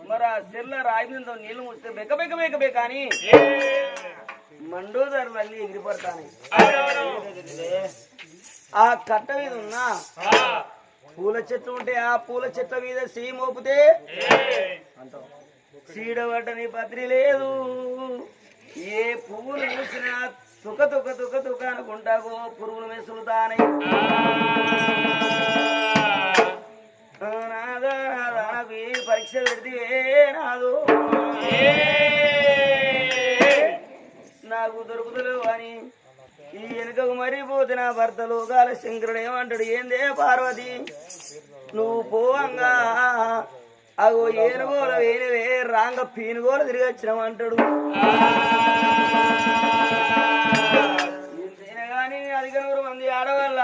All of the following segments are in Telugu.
మరి ఆ సిర్ల రాయి మీద నీళ్ళు ముస్తే బెక్క బెక్క బెక్క బెక్క అని మండోదారు అన్ని ఎగిరిపడతాను ఆ కట్ట మీద ఉన్న పూల చెట్లు ఉంటే ఆ పూల చెట్ల మీద సీ మోపితే అంటాం పత్రి లేదు. ఏ పువ్వులు చూసినా తుక తుక తుక తుక అనుకుంటాగో పురుగులు మెసులుతానై పరీక్ష పెడితే నాదు? నాకు దొరుకుతలేవు అని ఈ వెనుకకు మరిపోతే నా భర్త లోకాల శంకరుడు ఏమంటాడు? ఏందే పార్వతి? నువ్వు పోవంగా. అగో ఏనుగోల వేనివే రాంగ పీనుగోల తిరిగి వచ్చినామంటాడు ఎంతైనా కానీ అధిక నూరు మంది ఆడవాళ్ళ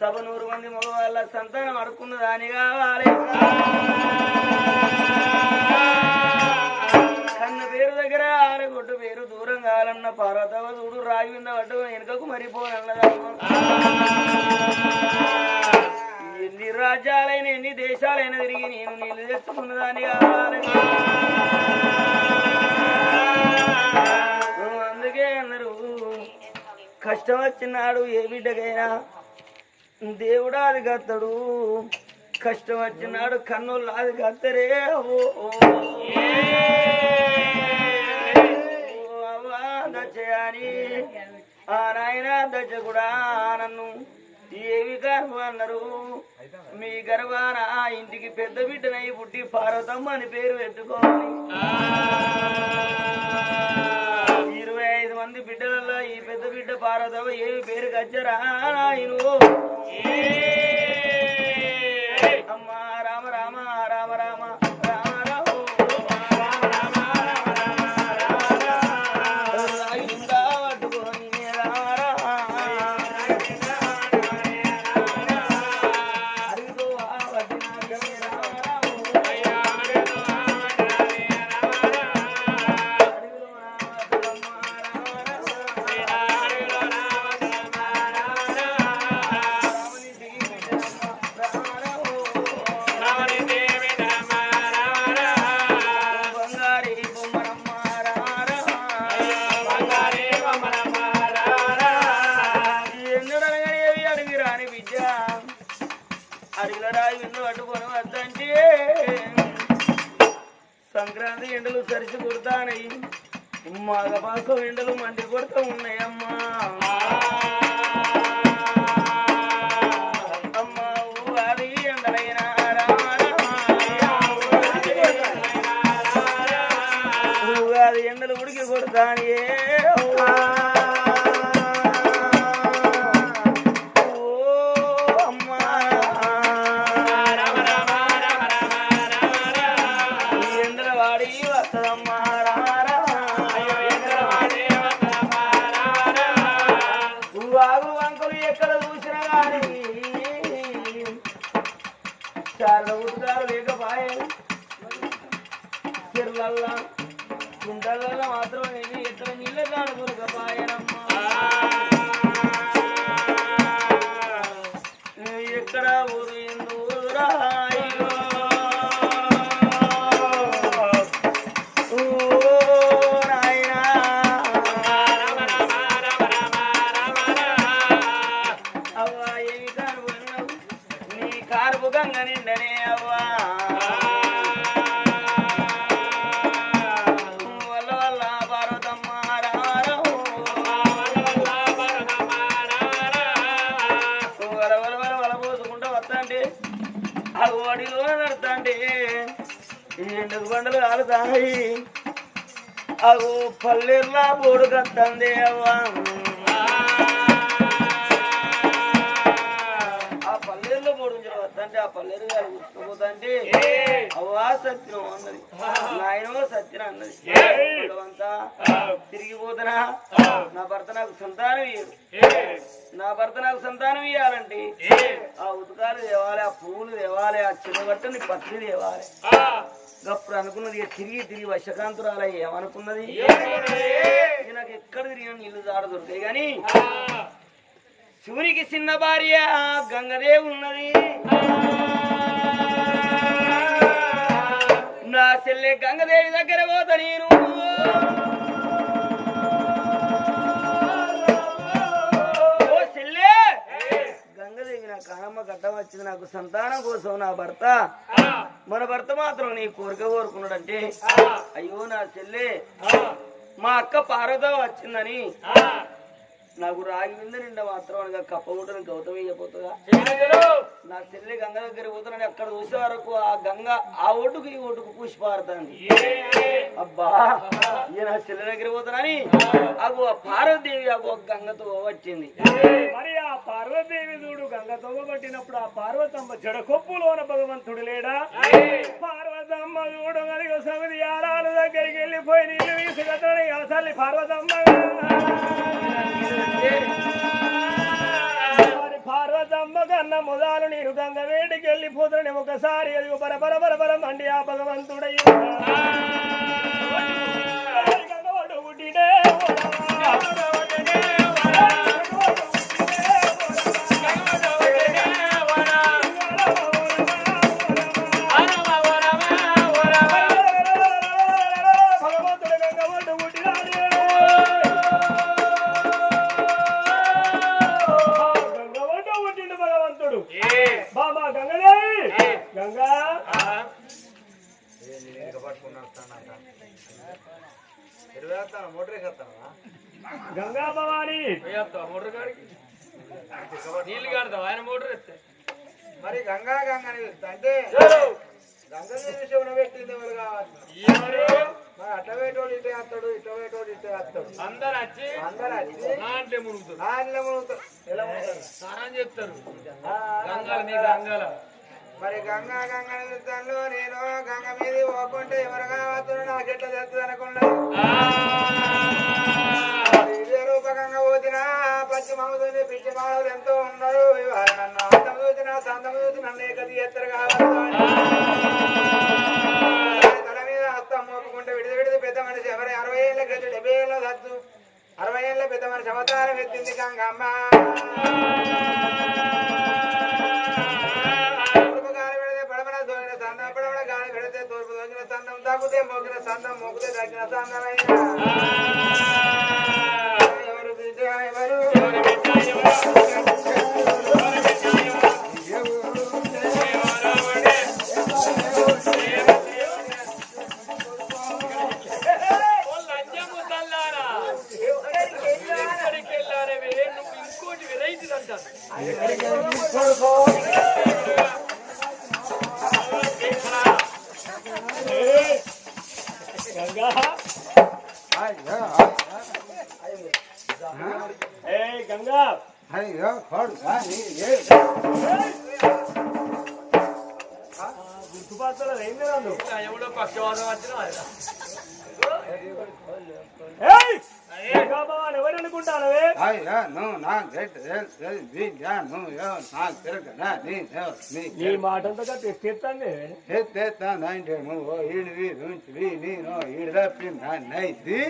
సభ నూరు మంది మగవాళ్ళ సంతానం అడుక్కున్న దాని కావాలి. కన్న పేరు దగ్గర ఆరగొట్టు పేరు దూరం కాలన్న పార్వతవ చూడు రాగి మీద పట్టు వెనుకకు మరిపోనన్నదా ఎన్ని రాజ్యాలైన ఎన్ని దేశాలైనా తిరిగి నేను నీళ్ళు తెచ్చుకున్నదాన్ని కావాలి అందుకే అన్నారు కష్టం వచ్చినాడు ఏ బిడ్డకైనా. దేవుడా అది కత్తడు. కష్టం వచ్చినాడు కన్నులు లాది కత్తరే. ఓ దచ్చయాని ఆ నాయన దచ్చ కూడా నన్ను ఏవి గర్వ అన్నారు. మీ గర్వాన ఇంటికి పెద్ద బిడ్డనై పుట్టి పార్వతమ్మ అని పేరు పెట్టుకోవాలి. ఇరవై ఐదు మంది బిడ్డలలో ఈ పెద్ద బిడ్డ పార్వతమ్మ ఏవి పేరు కచ్చరా నాయను? సంక్రాంతి ఎండలు సరిచి కొడతానయి మాఘమాసం ఎండలు మండి కొడుతూ ఉన్నాయమ్మా. పల్లెర్లా బోడు కత్తంది అవ్వా. ఆ పల్లెల్లో మూడు వద్దంటే ఆ పల్లెరు గారు కూర్చోపోతుంటే అవ్వా సత్యం అన్నది. నాయనో సత్యం అన్నది. భగవంతా తిరిగిపోతున్నా నా భర్త నాకు సంతానం నా భర్త నాకు సంతానం ఇయ్యాలంటే ఆ ఉతకాలు తేవాలి ఆ పువ్వులు తేవాలి ఆ చిన్నగట్టని పత్రి తేవాలి. అప్పుడు అనుకున్నది తిరిగి తిరిగి వర్షకాంతురాలై ఏమనుకున్నది? నాకు ఎక్కడ తిరిగిన నీళ్ళు దాడ దొరికాయి కానీ శివునికి చిన్న భార్య గంగదే ఉన్నది. నా చెల్లె గంగదేవి దగ్గర పోతా నేను. గంగదేవి నా కానమ్మ గడ్డం వచ్చింది నాకు సంతానం కోసం నా భర్త. మన భర్త మాత్రం నీ కోరిక కోరుకున్నాడంటే అయ్యో నా చెల్లె మా అక్క పార్వత వచ్చిందని నాకు రాగి మీద నిండా మాత్రం అనగా కప్పగుంటని గౌతమి అయిపోతుందా నా చెల్లి గంగ దగ్గర పోతున్నాను అక్కడ చూసే వరకు ఆ గంగ ఆ ఒడ్డుకు ఈ ఒడ్డుకు పూసి పారుతాను అబ్బా ఈయన చెల్లి దగ్గర పోతున్నాని అగు ఆ పార్వతీదేవి అగు గంగతో వచ్చింది. మరి ఆ పార్వతీదేవి చూడు గంగతో పట్టినప్పుడు ఆ పార్వతమ్మ జడకొప్పులోన భగవంతుడు లేడా? పార్వతమ్మ చూడు కనుక సమిది యారాల దగ్గరికి వెళ్ళిపోయి నీళ్ళు వీసి తల్లి? పార్వతమ్మ నేను గంగ వేడికి వెళ్ళిపోతున్నాను ఒకసారి ఎదుగు పర పర పర పర మండి ఆ భగవంతుడయ్యా. గంగా భవాని నీళ్ళు కడతావు ఆయన మోటార్ ఎత్తే మరి గంగా గంగ. అంటే పెట్టింది కావాలి? ఎవరు? మరి అట్ట వేటోడు ఇటే వస్తాడు ఇట్ట వేటోడు ఇటే వస్తాడు అందరు వచ్చి అందరు మునుగుతారు. మునుగుతారు. ఎలా? స్నానం చేస్తారు. ఆ, గంగల నీ గంగల. మరి గంగా గంగ నిలుస్తాను నేను గంగ మీద పోకుంటే ఎవరు కావచ్చు నాకు ఎట్లా తెలుస్తుంది అనుకున్నాను మరి ఇదే రూప గంగ పోతినా పచ్చి పిచ్చి మామూలు ఎంతో ఉన్నారు. ఇవాళ నన్ను అందం చూసినా సందం చూసి నన్ను ఏకది ఎత్తరు కావాలి? తల మీద హస్తం మోపుకుంటే విడిది విడిది పెద్ద మనిషి ఎవరి? అరవై ఏళ్ళ గతి డెబ్బై ఏళ్ళ దత్తు అరవై ఏళ్ళ పెద్ద మనిషి అవతారం ఎత్తింది గంగమ్మ. తగ్గితే మోగిన సందం ఎవరు బిడ్డ ఎవరు. లంచం నీ నీ నీ మాటంతగా తెచ్చేస్తాను ఎత్తేస్తానంటే నువ్వు ఈడివి నుంచి నేను ఈడు తప్పింది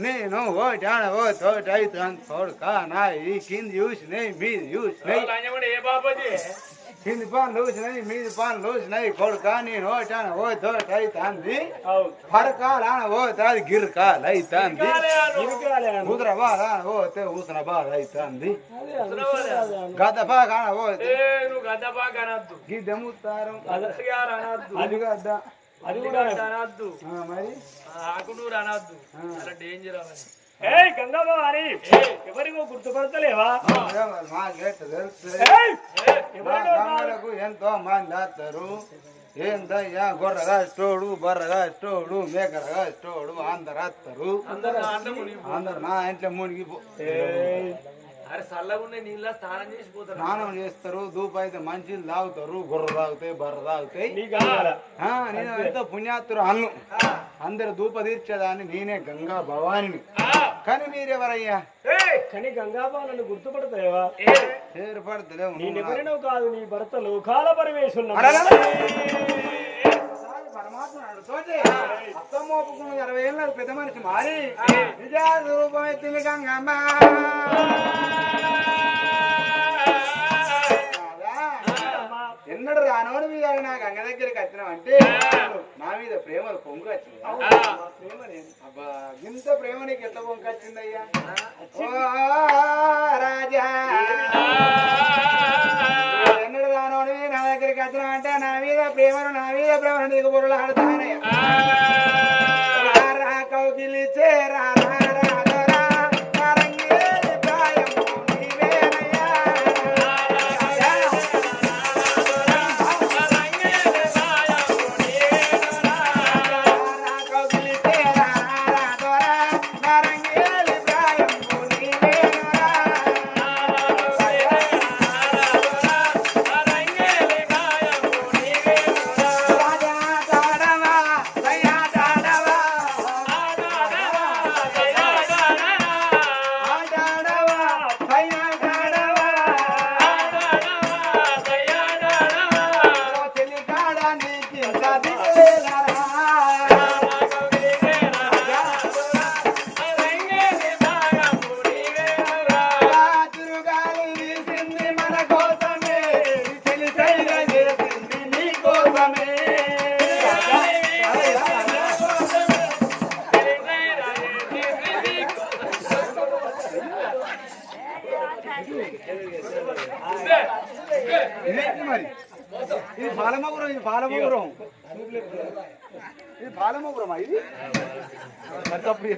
నేను ఓ జాన ఓ తోట అవుతాను తోడుక నా ఈ కింది చూసినాయి మీది చూసినాయి లంచం ఏ బాబాజీ కింది పనులు చూసినాయి మీది పనులు చూసినాయి కొడుక నేను ఓ జాన ఓ తోట అవుతుంది పరకాల ఓ తాది గిరకాల అవుతుంది ఉదరబాద ఓతే ఉసనబాద అవుతుంది గదపా ఓతే ఏ నువ్వు గద్ద బాగా అనద్దు గిద్దెముతారం గారు అనద్దు అది గద్ద అది కూడా అనద్దు. ఆ, మరి? ఆకునూరు అనద్దు. చాలా డేంజర్ అవన్నీ. ఏయ్ గంగా భవాని ఎవరికో గుర్తుపడతలేవా మాకెట్ తెలుసు ఏయ్! మా ఎవరికో కాదు. గంగలకు ఎంతో మంది వస్తారు ఏందయ్యా గొర్రెగా స్టోడు బర్రగా స్టోడు మేకరగా స్టోడు అందరు వస్తారు అందరూ దాంట్లో మునిగి అందరు నా ఇంట్లో మునిగి ఏయ్! అరే చల్లగుండే నీళ్ళ స్నానం చేసిపోతారు స్నానం చేస్తారు దూపు అయితే మంచిలు తాగుతారు గొర్రె తాగుతాయి బర్ర తాగుతాయి నీ గంగాల ఆ, నేను ఎంతో పుణ్యాత్తురు అన్ను అందరు దూప తీర్చేదాన్ని నేనే గంగా భవానిని. కానీ మీరెవరయ్యా? కానీ గంగా భవాని గుర్తుపడతలేవా ఏర్పడతలేవు నేనెవరినో కాదు నీ భర్త లోకాల పరమేశ్వరుడు పరమాత్మ అడుగుతోటి అత్తం మోపుకున్న ఇరవై ఏళ్ళ పెద్ద మనిషి మారి. నిజా రూపం ఎత్తింది గంగమ్మ. ఎన్నడు రానోని మీద నా గంగ దగ్గరికి వచ్చినావు అంటే నా మీద ప్రేమలు పొంగు వచ్చింది. అబ్బా ఇంత ప్రేమ నీకు ఎట్లా పొంగు వచ్చిందయ్యా? రాజా. ఎన్నడు రానోని నా దగ్గరికి వచ్చినావు అంటే నా మీద ప్రేమను నా మీద ప్రేమను నీకు బుర్రలు ఆడుతానయ్యా. కౌగిలి చేరా ఇది పాలమగురమా ఇది? మరి తప్పుడు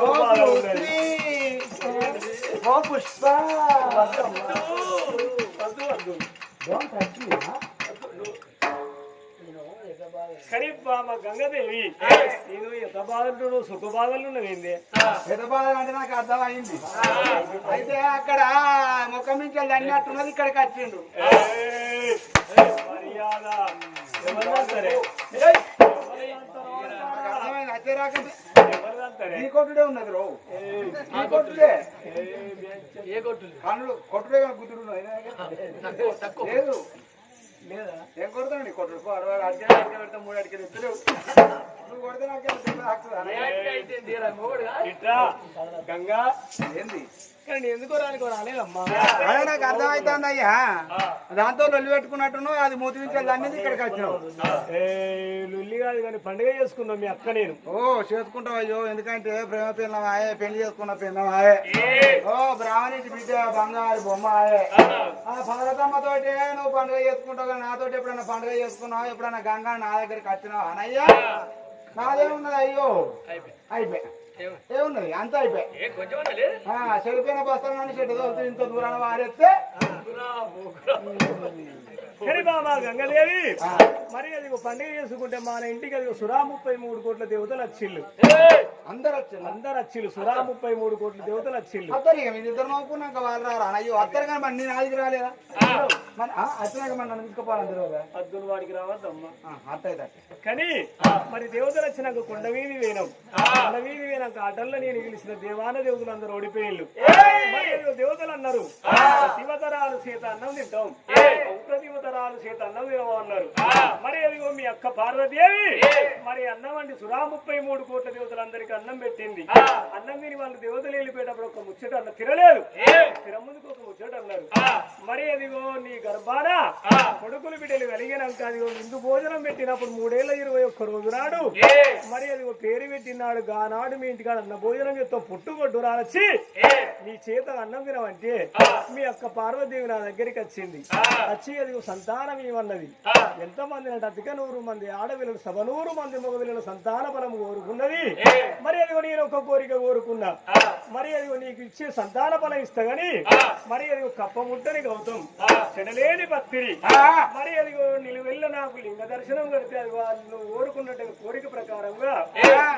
భూశ్రీ ఓ Pushpa Don't touch me, huh? కానీ మా గంగాదేవి నేను ఎంత బాధలు సుఖ బాధలు ఏంది పెద్ద బాధ అంటే నాకు అర్థమైంది. అయితే అక్కడ ముఖం నుంచి వెళ్ళి అన్నట్టున్నది ఇక్కడికి వచ్చిండు ఈ కొట్టుడే ఉన్నది రో ఈ కొట్టుడే ఏ కొట్టులు కన్నులు కొట్టుడే లేదు లేదా ఏం కొడతానండి కొట్టుడు అరవై అడిగే అడిగే పెడతా మూడు అడిగే ఎత్తలేవు నాకు హాక్తుందా అయితే తీరా మొగుడుగా ఇట్రా గంగా. ఏంది? కానీ నేను ఎందుకో రానికో రాలేదమ్మా. అదే నాకు అర్థమవుతుంది అయ్యా. దాంతో లొల్లి పెట్టుకున్నట్టును అది మూతి నుంచి ఇక్కడికి వచ్చినావు. లుల్లి కాదు కానీ పండుగ చేసుకున్నాం మీ అక్క నేను. ఓ చేసుకుంటావు అయ్యో ఎందుకంటే ప్రేమ పిల్లమాయే పెళ్ళి చేసుకున్న పిల్లమాయే ఓ బ్రాహ్మణి బిడ్డ బంగారు బొమ్మ ఆయే. ఆ. భద్రతమ్మ తోటి నువ్వు పండుగ చేసుకుంటావు కానీ నాతోటి ఎప్పుడైనా పండుగ చేసుకున్నావు? ఎప్పుడైనా గంగా నా దగ్గరికి వచ్చినావు? అనయ్యా. నాదేమున్నది? అయ్యో. అయిపోయి. ఏమున్నది? అంత అయిపోయి. ఏ కొంచెం లేదు. ఆ, చెడిపోయిన బస్తాలు చెట్టు తోలుతూ ఇంత దూరాన వారేస్తే? సరే బాబా గంగదేవి ఆ, మరి అది ఒక పండుగ చేసుకుంటే మన ఇంటికి అది ఒక సురా ముప్పై మూడు కోట్ల దేవతలు వచ్చిళ్ళు అందరు వచ్చింది అందరు వచ్చిళ్ళు సురా ముప్పై మూడు కోట్ల దేవతలు వచ్చిళ్ళు అత్తరు ఇక మీరు ఇద్దరు నవ్వుకున్నాక వాళ్ళు రారా? అయ్యో అత్తరు కానీ మరి నేను ఆదికి రాలేదా? మరి నన్ను అద్దుల వాడికి రావద్దమ్మా. కానీ మరి దేవతలు వచ్చినాక కొండ వీధి వేనాం కొండ వీధి వేనాక అటల్లో నేను గెలిచిన దేవాన దేవతలు అందరూ ఓడిపోయిళ్ళు దేవతలు అన్నారు. శివతరాలు సీత అన్నం తింటాం. ఉగ్రదేవతరాలు సీత అన్నం అన్నారు. మరి అదిగో మీ అక్క పార్వతీదేవి. మరి అన్నం అంటే సురా ముప్పై మూడు కోట్ల దేవతలందరికీ అన్నం పెట్టింది. అన్నం తిని వాళ్ళు దేవతలు వెళ్ళిపోయేటప్పుడు ఒక ముచ్చట అన్న తినలేదు. తిన ముందుకు ఒక ముచ్చట అన్నారు. మరి అదిగో నీ గర్భాన కొడుకులు బిడ్డలు కలిగినాక అదిగో విందు భోజనం పెట్టినప్పుడు మూడేళ్ళ ఇరవై ఒక్క రోజు నాడు మరి అదిగో పేరు పెట్టినాడు గానాడు మీ ఇంటికాడ అన్న భోజనం చేస్తాం పుట్టుకొట్టు రాలచ్చి నీ చేత అన్నం తినవంటే మీ అక్క పార్వతీదేవి నా దగ్గరికి వచ్చింది. వచ్చి అదిగో సంతానం ఏమన్నది ఎంత మంది అంటే అతిక నూరు మంది ఆడపిల్లలు సభ నూరు మంది మగపిల్లలు సంతాన బలం కోరుకున్నది. మరి అదిగో నేను ఒక కోరిక కోరుకున్నా. మరి అదిగో నీకు ఇచ్చే సంతాన బలం ఇస్తా గాని మరి అదిగో కప్ప ముట్టని గౌతం చెడలేని భక్తిరి మరి అదిగో నిలువెల్ల నాకు లింగ దర్శనం కడితే అది వాళ్ళు కోరుకున్నట్టు కోరిక ప్రకారంగా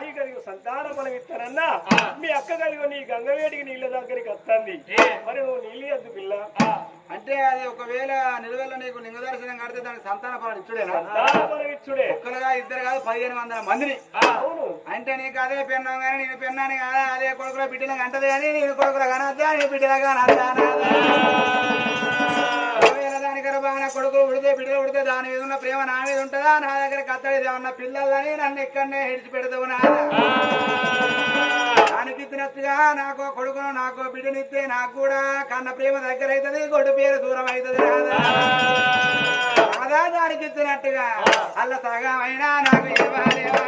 నీకు అదిగో సంతాన బలం ఇస్తానన్నా మీ అక్క కలిగో నీ గంగవేడికి నీళ్ళ దగ్గరికి వస్తుంది. మరి నువ్వు నీళ్ళు పిల్ల. అంటే అది ఒకవేళ నిలువెల్ల నీకు లింగ దర్శనం కడితే దానికి సంతాన ఫలం ఇచ్చుడే ఒక్కరుగా ఇద్దరు కాదు పదిహేను వందల మందిని అంటే నీకు అదే పెన్నాం కానీ నేను పెన్నాను కాదా అదే కొడుకుల బిడ్డలు అంటది కానీ నేను కొడుకుల కనద్దా నీ బిడ్డల కనద్దా కొడుకులు ఉడితే బిడ్డలు ఉడితే దాని మీద ఉన్న ప్రేమ నా మీద ఉంటుందా నా దగ్గర కత్తడి ఏమన్నా పిల్లలని నన్ను ఇక్కడనే హిడిచి పెడతావు నాదా దానికి ఇచ్చినట్టుగా నాకు కొడుకును నాకు బిడ్డనిస్తే నాకు కూడా కన్న ప్రేమ దగ్గర అవుతుంది గొడ్డు పేరు దూరం అవుతుంది రాదా రాదా దానికి ఇచ్చినట్టుగా అల్ల సగమైనా నాకు ఇవ్వాలేవా?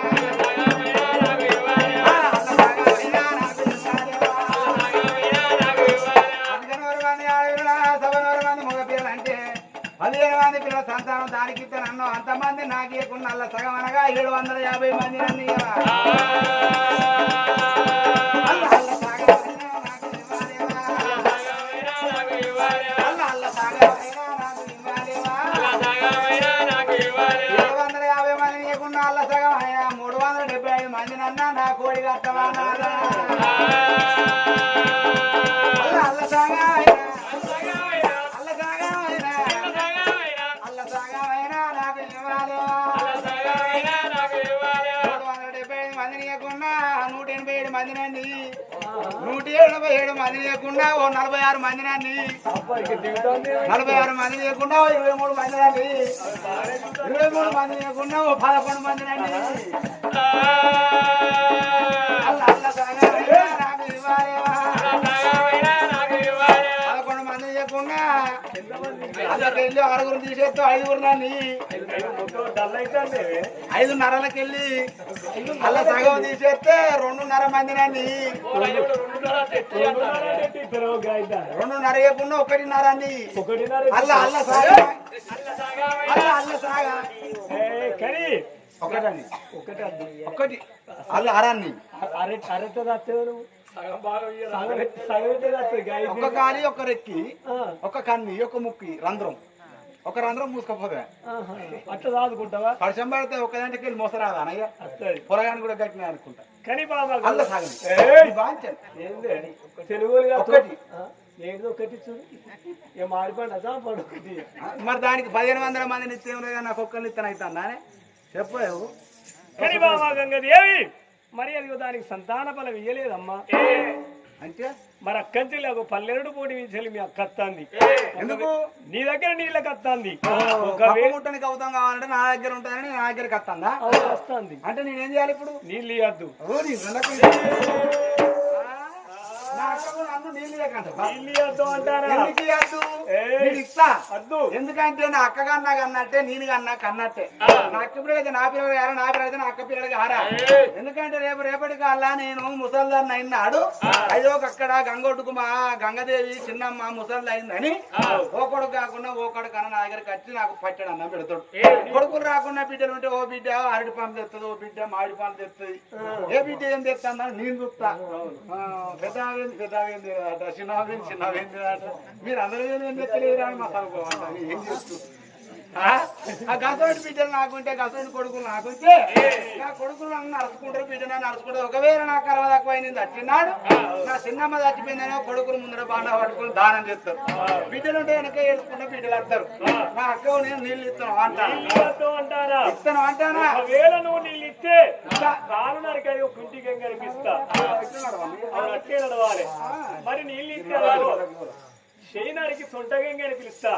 పదిహేను మంది పిల్లల సంతానం దానికి నన్ను అంతమంది నాకు ఇవ్వకుండా అల్ల సగం అనగా ఏడు వందల యాభై మంది నన్ను నూట ఎనభై ఏడు మంది నూట ఎనభై ఏడు మంది లేకుండా ఓ నలభై ఆరు మంది నండి నలభై ఆరు మంది లేకుండా ఓ ఇరవై మూడు మంది రండి ఇరవై మూడు మంది లేకుండా ఓ పదకొండు మంది రండి అల్ల అల్ల సగమైనా నాకు వెళ్ళి ఆరుగురు తీసేస్తూ ఐదుగురు అయితే ఐదున్నరలకి వెళ్ళి అల్ల సగం తీసేస్తే రెండున్నర మంది రండి రెండున్నర లేకుండా ఒకటిన్నర ఒకటిన్నర అల్ల అల్ల సాగా. అల్ల అల్ల సాగా. ఒకటండి ఒకటి అల్ల అరాన్ని అరె అరెట్ట ఒక కాలి ఒక రెక్కి ఒక కన్ని ఒక ముక్కి రంధ్రం. ఒక రంధ్రం మూసుకపోతే. అట్లా రాదుకుంటావా వర్షం పడితే ఒక దాంట్లోకి వెళ్ళి మోసరాదా అనయ్య పొరగాని కూడా గట్టిన అనుకుంటా. కానీ బాబా అల్ల తెలుగులుగా ఒక్కటి. ఏంటి ఒకటి. చూడు. ఇక మారిపోండి అదా పడు ఒకటి మరి దానికి పదిహేను వందల మందిని ఇస్తే ఏం లేదా నాకు ఒక్కరిని ఇస్తాను అవుతుందా చెప్పు. కానీ బాబా గంగదేవి మరి అది దానికి సంతాన బలం ఇయ్యలేదమ్మా. అంటే మరి అక్కంచెల్లి ఒక పల్లెరుడు పోటీ వించాలి మీ అక్క అత్తాంది. ఎందుకు? నీ దగ్గర నీళ్ళకి అత్తాంది ముట్టనికి అవుతాం కావాలంటే నా దగ్గర ఉంటుందని నా దగ్గరికి వస్తుందా వస్తుంది. అంటే నేనేం చేయాలి ఇప్పుడు? నీళ్ళు ఇవ్వద్దు ఎందుకంటే నా అక్క కన్నా కన్నట్టే నేను కన్నా కన్నట్టే నా అక్క పిల్లలు అయితే నా పిల్లలు కారా నా పిల్లలు అయితే నా అక్క పిల్లలు కారా ఎందుకంటే రేపు రేపటి కల్లా నేను ముసల్దాన్ని అయినాడు. అయ్యో అక్కడ గంగొడ్డుకు మా గంగదేవి చిన్నమ్మ ముసల్ది అయిందని. ఓ కొడుకు కాకుండా ఓ కొడుకు అన్న నా దగ్గరికి వచ్చి నాకు పచ్చడి అన్నం పెడతాడు. కొడుకులు రాకుండా బిడ్డలు ఉంటే ఓ బిడ్డ అరటి పాము తెస్తుంది ఓ బిడ్డ మామిడి పాము తెస్తుంది ఏ బిడ్డ ఏం తెస్తుందని నేను చూస్తా. ఆ, పెద్దవేంది పెద్దవేంది అట చిన్నవేంది చిన్నవేంది అట మీరు అందరూ ఏం తెచ్చలేరు అని మా సరుకోమంట ఏం చేస్తూ ఆ ఆ గసోటి బిడ్డలు నాకుంటే గసోటి కొడుకులు నాకుంటే నా కొడుకులు నన్ను నడుచుకుంటారు బిడ్డను నడుచుకుంటారు ఒకవేళ నా అరవై తక్కువ అయింది చచ్చినాడు నా చిన్నమ్మ చచ్చిపోయిందనో కొడుకులు ముందర బాగా పట్టుకుని దానం చేస్తారు బిడ్డలు ఉంటే వెనక ఏడుచుకుంటే బిడ్డలు వస్తారు నా అక్క నేను నీళ్ళు ఇస్తాను అంటాను ఇస్తాను అంటానా ఒకవేళ నువ్వు నీళ్ళు ఇస్తే అవును అట్టే నడవాలి. మరి నీళ్ళు ఇస్తే శైనానికి సొంటగంగా అని పిలుస్తా.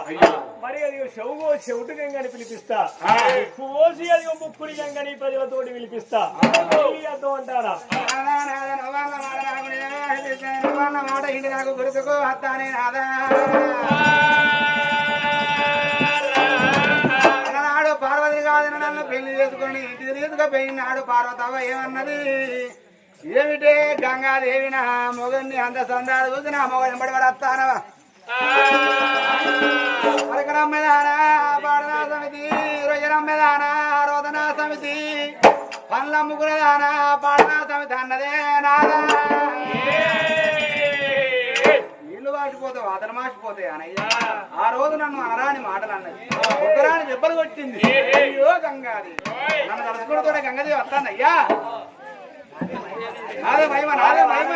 మరి అది చెవుగో చెవుటుగంగా అని పిలిపిస్తా. కోసి అది ముక్కుడి గంగని ప్రజలతోటి పిలిపిస్తా. ఇవ్వద్దు అంటారా మాట ఇంటి నాకు గుర్తుకు అత్తానే నాదా నన్ను పెళ్ళి చేసుకొని ఇంటికి తీసుకుపోయినాడు పార్వతవ్వ ఏమన్నది? ఏమిటే గంగాదేవి నా మొగన్ని అంత సందాడు చూసి నా మొగ ఎంబడి పడతానవా వస్తానవా పాడనా సమితి రొయ్యరమ్మెదానా రోదనా సమితి పండ్ల ముగ్గురదానా పాడనా సమితి అన్నదే నాదా? వాసిపోతావు అతను మాసిపోతాయి అనయ్య. ఆ రోజు నన్ను అనరాని మాటలు అన్నది ఒక్కరాని దెబ్బలు కొట్టింది. అయ్యో గంగాది. నన్ను తలుచుకుంటూ గంగదేవి వస్తానయ్యా. నాదే మహిమ నాదే మహిమ.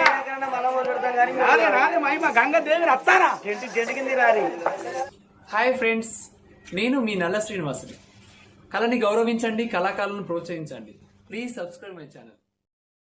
నాదే నాదే మహిమ గంగదేవిని వస్తానా చెట్టు చెట్టు కింద రారి హాయ్ ఫ్రెండ్స్ నేను మీ నల్ల శ్రీనివాసుని. కళని గౌరవించండి కళాకారులను ప్రోత్సహించండి. Please subscribe my channel.